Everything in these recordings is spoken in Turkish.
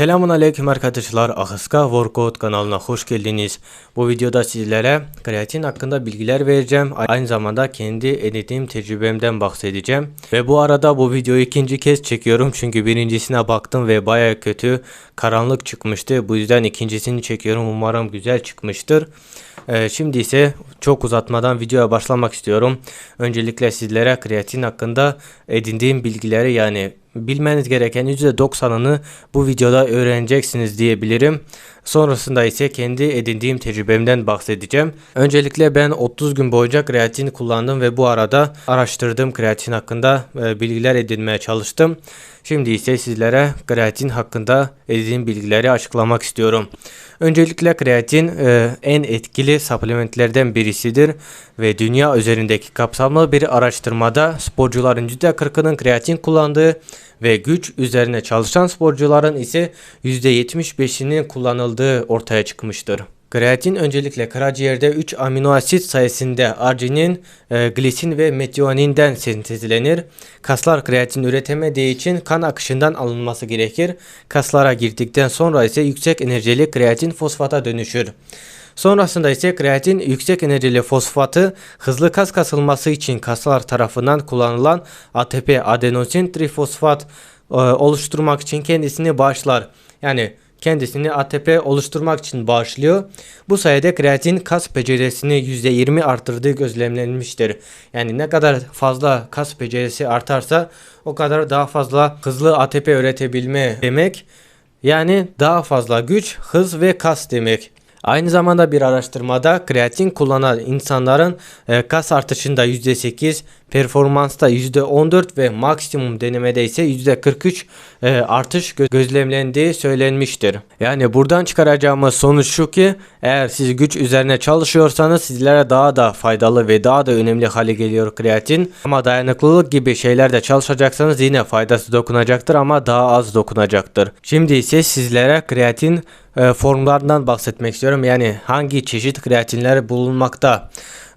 Selamun Aleyküm arkadaşlar. Ahıska Workout kanalına hoş geldiniz. Bu videoda sizlere kreatin hakkında bilgiler vereceğim. Aynı zamanda kendi edindiğim tecrübemden bahsedeceğim. Ve bu arada bu videoyu ikinci kez çekiyorum. Çünkü birincisine baktım ve baya kötü karanlık çıkmıştı. Bu yüzden ikincisini çekiyorum. Umarım güzel çıkmıştır. Ee, şimdi ise çok uzatmadan videoya başlamak istiyorum. Öncelikle sizlere kreatin hakkında edindiğim bilgileri yani bilmeniz gereken %90'ını bu videoda öğreneceksiniz diyebilirim. Sonrasında ise kendi edindiğim tecrübemden bahsedeceğim. Öncelikle ben 30 gün boyunca kreatin kullandım ve bu arada araştırdığım kreatin hakkında e, bilgiler edinmeye çalıştım. Şimdi ise sizlere kreatin hakkında edindiğim bilgileri açıklamak istiyorum. Öncelikle kreatin e, en etkili supplementlerden birisidir ve dünya üzerindeki kapsamlı bir araştırmada sporcuların %40'ının kreatin kullandığı ve güç üzerine çalışan sporcuların ise %75'inin kullanıldığı ortaya çıkmıştır. Kreatin öncelikle karaciğerde 3 amino asit sayesinde arginin, e, glisin ve metionin'den sentezlenir. Kaslar kreatin üretemediği için kan akışından alınması gerekir. Kaslara girdikten sonra ise yüksek enerjili kreatin fosfata dönüşür. Sonrasında ise kreatin yüksek enerjili fosfatı hızlı kas kasılması için kaslar tarafından kullanılan ATP adenosin trifosfat e, oluşturmak için kendisini bağışlar. Yani kendisini ATP oluşturmak için bağışlıyor. Bu sayede kreatin kas becerisini %20 arttırdığı gözlemlenmiştir. Yani ne kadar fazla kas becerisi artarsa o kadar daha fazla hızlı ATP üretebilme demek. Yani daha fazla güç, hız ve kas demek. Aynı zamanda bir araştırmada kreatin kullanan insanların e, kas artışında %8, performansta %14 ve maksimum denemede ise %43 e, artış gö gözlemlendiği söylenmiştir. Yani buradan çıkaracağımız sonuç şu ki eğer siz güç üzerine çalışıyorsanız sizlere daha da faydalı ve daha da önemli hale geliyor kreatin. Ama dayanıklılık gibi şeylerde çalışacaksanız yine faydası dokunacaktır ama daha az dokunacaktır. Şimdi ise sizlere kreatin e, formlarından bahsetmek istiyorum. Yani hangi çeşit kreatinler bulunmakta.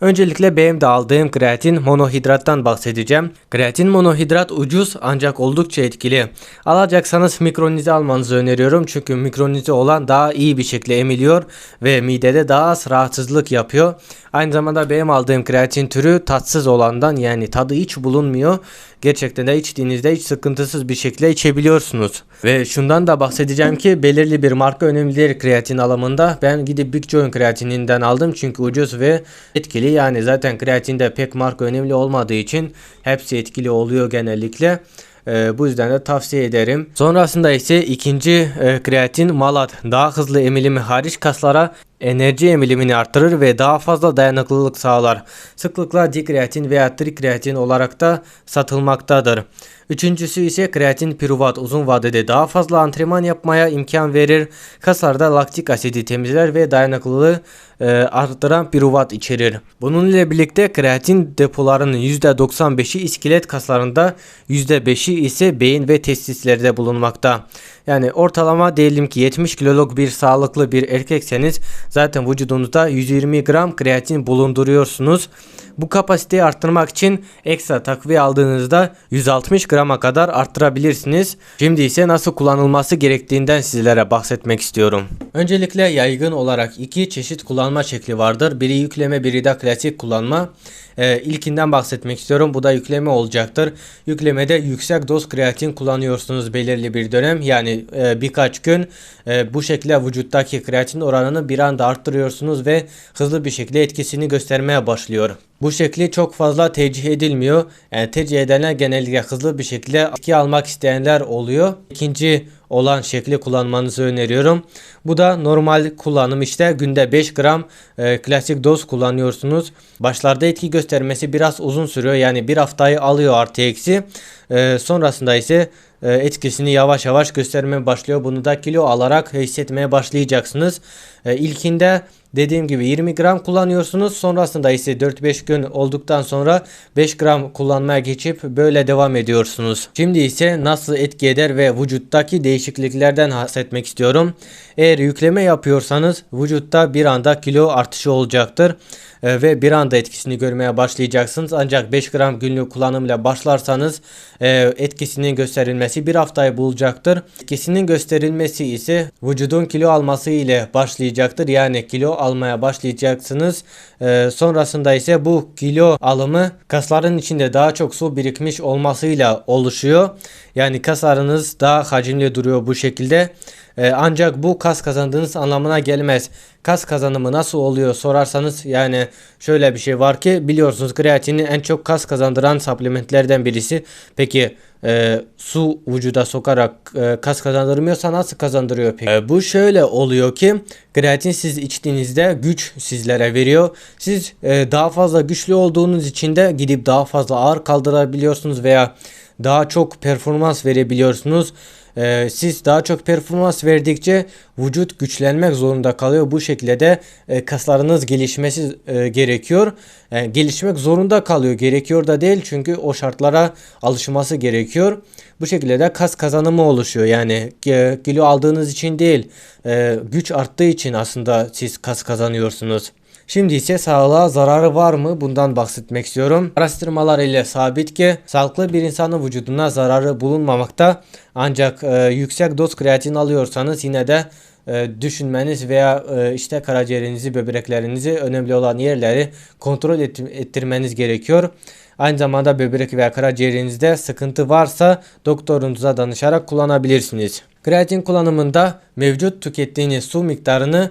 Öncelikle benim de aldığım kreatin monohidrattan bahsedeceğim. Kreatin monohidrat ucuz ancak oldukça etkili. Alacaksanız mikronize almanızı öneriyorum çünkü mikronize olan daha iyi bir şekilde emiliyor ve midede daha az rahatsızlık yapıyor. Aynı zamanda benim aldığım kreatin türü tatsız olandan yani tadı hiç bulunmuyor. Gerçekten de içtiğinizde hiç sıkıntısız bir şekilde içebiliyorsunuz. Ve şundan da bahsedeceğim ki belirli bir marka önemlidir kreatin alımında. Ben gidip Big Joe'un kreatininden aldım çünkü ucuz ve etkili. Yani zaten kreatinde pek marka önemli olmadığı için hepsi etkili oluyor genellikle. E, bu yüzden de tavsiye ederim. Sonrasında ise ikinci e, kreatin malat daha hızlı emilimi hariç kaslara enerji emilimini artırır ve daha fazla dayanıklılık sağlar. Sıklıkla dikreatin veya trikreatin olarak da satılmaktadır. Üçüncüsü ise kreatin piruvat uzun vadede daha fazla antrenman yapmaya imkan verir. Kaslarda laktik asidi temizler ve dayanıklılığı e, arttıran piruvat içerir. Bununla birlikte kreatin depolarının %95'i iskelet kaslarında %5'i ise beyin ve testislerde bulunmakta. Yani ortalama diyelim ki 70 kiloluk bir sağlıklı bir erkekseniz zaten vücudunuzda 120 gram kreatin bulunduruyorsunuz. Bu kapasiteyi arttırmak için ekstra takviye aldığınızda 160 grama kadar arttırabilirsiniz. Şimdi ise nasıl kullanılması gerektiğinden sizlere bahsetmek istiyorum. Öncelikle yaygın olarak iki çeşit kullanma şekli vardır. Biri yükleme biri de klasik kullanma. Ee, ilkinden bahsetmek istiyorum. Bu da yükleme olacaktır. Yüklemede yüksek doz kreatin kullanıyorsunuz belirli bir dönem. Yani e, birkaç gün e, bu şekilde vücuttaki kreatin oranını bir anda arttırıyorsunuz ve hızlı bir şekilde etkisini göstermeye başlıyor. Bu şekli çok fazla tercih edilmiyor. Yani tercih edenler genellikle hızlı bir şekilde etki almak isteyenler oluyor. İkinci olan şekli kullanmanızı öneriyorum. Bu da normal kullanım işte günde 5 gram e, klasik doz kullanıyorsunuz. Başlarda etki göstermesi biraz uzun sürüyor. Yani bir haftayı alıyor artı eksi. E, sonrasında ise e, etkisini yavaş yavaş göstermeye başlıyor. Bunu da kilo alarak hissetmeye başlayacaksınız. E, ilkinde dediğim gibi 20 gram kullanıyorsunuz. Sonrasında ise 4-5 gün olduktan sonra 5 gram kullanmaya geçip böyle devam ediyorsunuz. Şimdi ise nasıl etki eder ve vücuttaki değişikliklerden bahsetmek istiyorum. Eğer yükleme yapıyorsanız vücutta bir anda kilo artışı olacaktır e, ve bir anda etkisini görmeye başlayacaksınız. Ancak 5 gram günlük kullanımla başlarsanız e, etkisinin gösterilmesi bir haftayı bulacaktır. Etkisinin gösterilmesi ise vücudun kilo alması ile başlayacaktır. Yani kilo almaya başlayacaksınız. E, sonrasında ise bu kilo alımı kasların içinde daha çok su birikmiş olmasıyla oluşuyor. Yani kaslarınız daha hacimli duruyor bu şekilde. Ee, ancak bu kas kazandığınız anlamına gelmez. Kas kazanımı nasıl oluyor sorarsanız yani şöyle bir şey var ki biliyorsunuz kreatinin en çok kas kazandıran supplementlerden birisi. Peki e, su vücuda sokarak e, kas kazandırmıyorsa nasıl kazandırıyor peki? E, bu şöyle oluyor ki kreatin siz içtiğinizde güç sizlere veriyor. Siz e, daha fazla güçlü olduğunuz için de gidip daha fazla ağır kaldırabiliyorsunuz veya daha çok performans verebiliyorsunuz. Ee, siz daha çok performans verdikçe vücut güçlenmek zorunda kalıyor. Bu şekilde de e, kaslarınız gelişmesi e, gerekiyor. Yani gelişmek zorunda kalıyor. Gerekiyor da değil çünkü o şartlara alışması gerekiyor. Bu şekilde de kas kazanımı oluşuyor. Yani e, kilo aldığınız için değil, e, güç arttığı için aslında siz kas kazanıyorsunuz. Şimdi ise sağlığa zararı var mı bundan bahsetmek istiyorum. Araştırmalar ile sabit ki sağlıklı bir insanın vücuduna zararı bulunmamakta. Ancak e, yüksek doz kreatin alıyorsanız yine de e, düşünmeniz veya e, işte karaciğerinizi, böbreklerinizi önemli olan yerleri kontrol et, ettirmeniz gerekiyor. Aynı zamanda böbrek veya karaciğerinizde sıkıntı varsa doktorunuza danışarak kullanabilirsiniz. Kreatin kullanımında mevcut tükettiğiniz su miktarını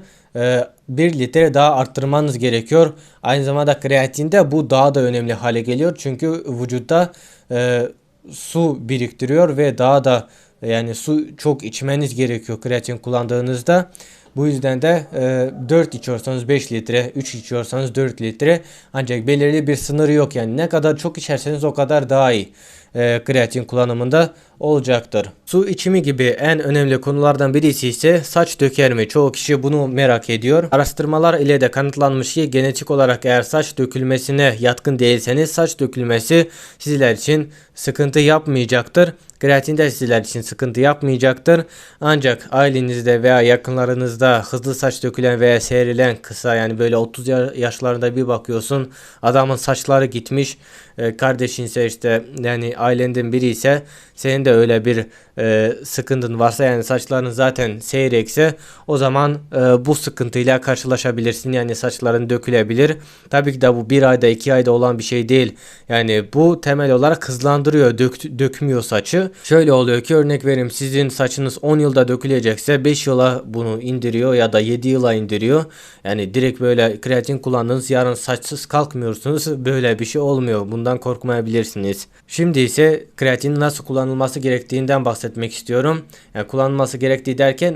1 e, litre daha arttırmanız gerekiyor. Aynı zamanda kreatinde bu daha da önemli hale geliyor. Çünkü vücutta e, su biriktiriyor ve daha da yani su çok içmeniz gerekiyor kreatin kullandığınızda. Bu yüzden de e, 4 içiyorsanız 5 litre, 3 içiyorsanız 4 litre ancak belirli bir sınırı yok yani ne kadar çok içerseniz o kadar daha iyi e, kreatin kullanımında olacaktır. Su içimi gibi en önemli konulardan birisi ise saç döker mi? Çoğu kişi bunu merak ediyor. Araştırmalar ile de kanıtlanmış ki genetik olarak eğer saç dökülmesine yatkın değilseniz saç dökülmesi sizler için sıkıntı yapmayacaktır. Kreatin de sizler için sıkıntı yapmayacaktır. Ancak ailenizde veya yakınlarınızda hızlı saç dökülen veya seyrelen kısa yani böyle 30 yaşlarında bir bakıyorsun adamın saçları gitmiş. E, kardeşinse işte yani ailenden biri ise senin de öyle bir e, sıkıntın varsa yani saçların zaten seyrekse o zaman e, bu sıkıntıyla karşılaşabilirsin. Yani saçların dökülebilir. Tabii ki de bu bir ayda iki ayda olan bir şey değil. Yani bu temel olarak hızlandırıyor dök, dökmüyor saçı. Şöyle oluyor ki örnek vereyim sizin saçınız 10 yılda dökülecekse 5 yıla bunu indiriyor ya da 7 yıla indiriyor. Yani direkt böyle kreatin kullandınız yarın saçsız kalkmıyorsunuz. Böyle bir şey olmuyor. Bundan korkmayabilirsiniz. Şimdi ise kreatin nasıl kullanılması gerektiğinden bahsediyorum bahsetmek istiyorum. Yani kullanılması gerektiği derken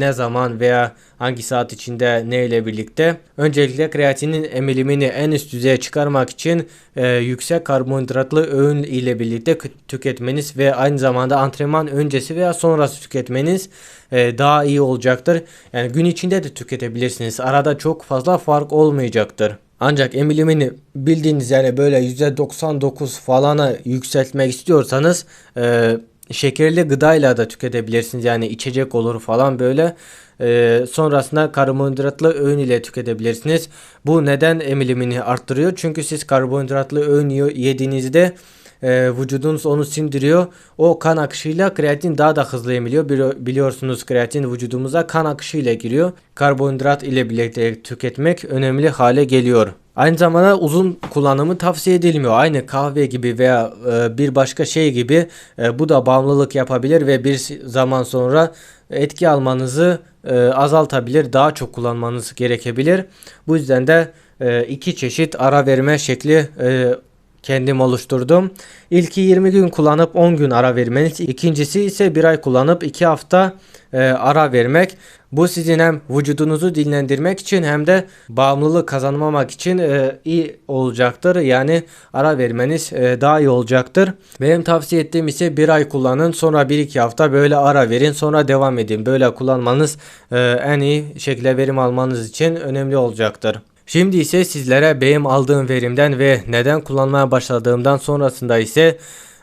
ne zaman veya hangi saat içinde ne ile birlikte. Öncelikle kreatinin emilimini en üst düzeye çıkarmak için e, yüksek karbonhidratlı öğün ile birlikte tüketmeniz ve aynı zamanda antrenman öncesi veya sonrası tüketmeniz e, daha iyi olacaktır. Yani gün içinde de tüketebilirsiniz. Arada çok fazla fark olmayacaktır. Ancak emilimini bildiğiniz yani böyle %99 falana yükseltmek istiyorsanız e, şekerli gıdayla da tüketebilirsiniz. Yani içecek olur falan böyle. Ee, sonrasında karbonhidratlı öğün ile tüketebilirsiniz. Bu neden emilimini arttırıyor? Çünkü siz karbonhidratlı öğün yediğinizde e, vücudunuz onu sindiriyor. O kan akışıyla kreatin daha da hızlı emiliyor. Biliyorsunuz kreatin vücudumuza kan akışıyla giriyor. Karbonhidrat ile birlikte tüketmek önemli hale geliyor. Aynı zamanda uzun kullanımı tavsiye edilmiyor. Aynı kahve gibi veya e, bir başka şey gibi e, bu da bağımlılık yapabilir ve bir zaman sonra etki almanızı e, azaltabilir. Daha çok kullanmanız gerekebilir. Bu yüzden de iki çeşit ara verme şekli kendim oluşturdum. İlki 20 gün kullanıp 10 gün ara vermeniz. İkincisi ise bir ay kullanıp 2 hafta e, ara vermek. Bu sizin hem vücudunuzu dinlendirmek için hem de bağımlılık kazanmamak için e, iyi olacaktır. Yani ara vermeniz e, daha iyi olacaktır. Benim tavsiye ettiğim ise bir ay kullanın sonra 1-2 hafta böyle ara verin sonra devam edin. Böyle kullanmanız e, en iyi şekilde verim almanız için önemli olacaktır. Şimdi ise sizlere benim aldığım verimden ve neden kullanmaya başladığımdan sonrasında ise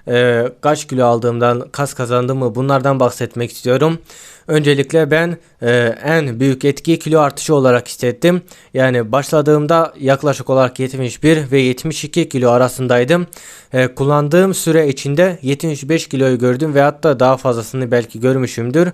e, kaç kilo aldığımdan, kas kazandığımı bunlardan bahsetmek istiyorum. Öncelikle ben e, en büyük etki kilo artışı olarak hissettim. Yani başladığımda yaklaşık olarak 71 ve 72 kilo arasındaydım. E, kullandığım süre içinde 75 kiloyu gördüm ve hatta daha fazlasını belki görmüşümdür.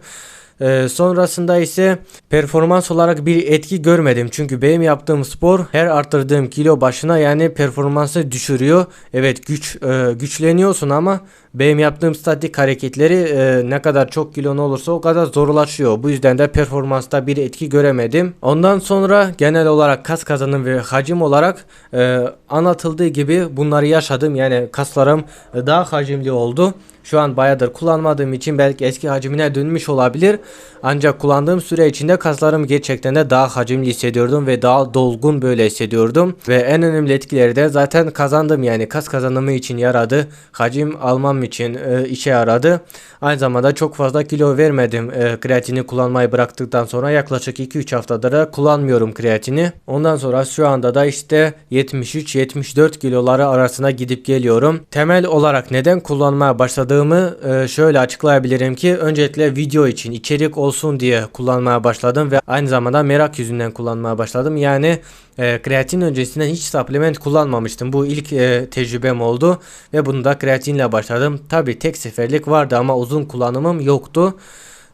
Ee, sonrasında ise performans olarak bir etki görmedim. Çünkü benim yaptığım spor her arttırdığım kilo başına yani performansı düşürüyor. Evet güç e, güçleniyorsun ama benim yaptığım statik hareketleri e, ne kadar çok kilon olursa o kadar zorlaşıyor. Bu yüzden de performansta bir etki göremedim. Ondan sonra genel olarak kas kazanım ve hacim olarak e, anlatıldığı gibi bunları yaşadım. Yani kaslarım daha hacimli oldu. Şu an bayağıdır kullanmadığım için belki eski hacmine dönmüş olabilir. Ancak kullandığım süre içinde kaslarım gerçekten de daha hacimli hissediyordum ve daha dolgun böyle hissediyordum. Ve en önemli etkileri de zaten kazandım yani kas kazanımı için yaradı. Hacim almam için e, işe yaradı. Aynı zamanda çok fazla kilo vermedim e, kreatini kullanmayı bıraktıktan sonra yaklaşık 2-3 haftadır kullanmıyorum kreatini. Ondan sonra şu anda da işte 73-74 kiloları arasına gidip geliyorum. Temel olarak neden kullanmaya başladığımı e, şöyle açıklayabilirim ki öncelikle video için içerik olsun diye kullanmaya başladım ve aynı zamanda merak yüzünden kullanmaya başladım. Yani e, kreatin öncesinden hiç supplement kullanmamıştım. Bu ilk e, tecrübem oldu ve bunu da kreatinle başladım. Tabi tek seferlik vardı ama uzun kullanımım yoktu.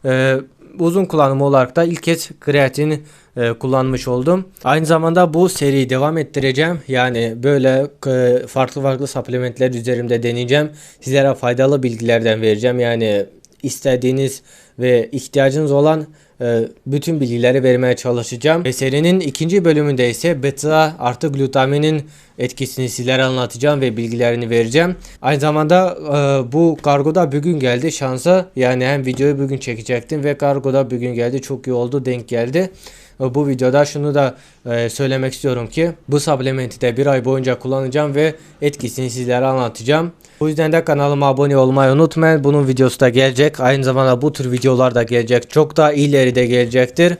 E, uzun kullanımı olarak da ilk kez kreatin e, kullanmış oldum. Aynı zamanda bu seriyi devam ettireceğim. Yani böyle e, farklı farklı supplementler üzerimde deneyeceğim. Sizlere faydalı bilgilerden vereceğim. Yani istediğiniz ve ihtiyacınız olan e, bütün bilgileri vermeye çalışacağım. Ve serinin ikinci bölümünde ise beta artı glutaminin etkisini sizlere anlatacağım ve bilgilerini vereceğim. Aynı zamanda e, bu kargoda bugün geldi şansa. Yani hem videoyu bugün çekecektim ve kargoda bugün geldi. Çok iyi oldu denk geldi. E, bu videoda şunu da e, söylemek istiyorum ki bu supplementi de bir ay boyunca kullanacağım ve etkisini sizlere anlatacağım. Bu yüzden de kanalıma abone olmayı unutmayın. Bunun videosu da gelecek. Aynı zamanda bu tür videolar da gelecek. Çok daha ileri de gelecektir.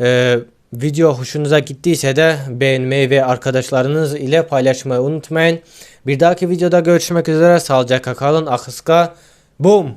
Ee, video hoşunuza gittiyse de beğenmeyi ve arkadaşlarınız ile paylaşmayı unutmayın. Bir dahaki videoda görüşmek üzere. Sağlıcakla kalın. Akıska. Boom.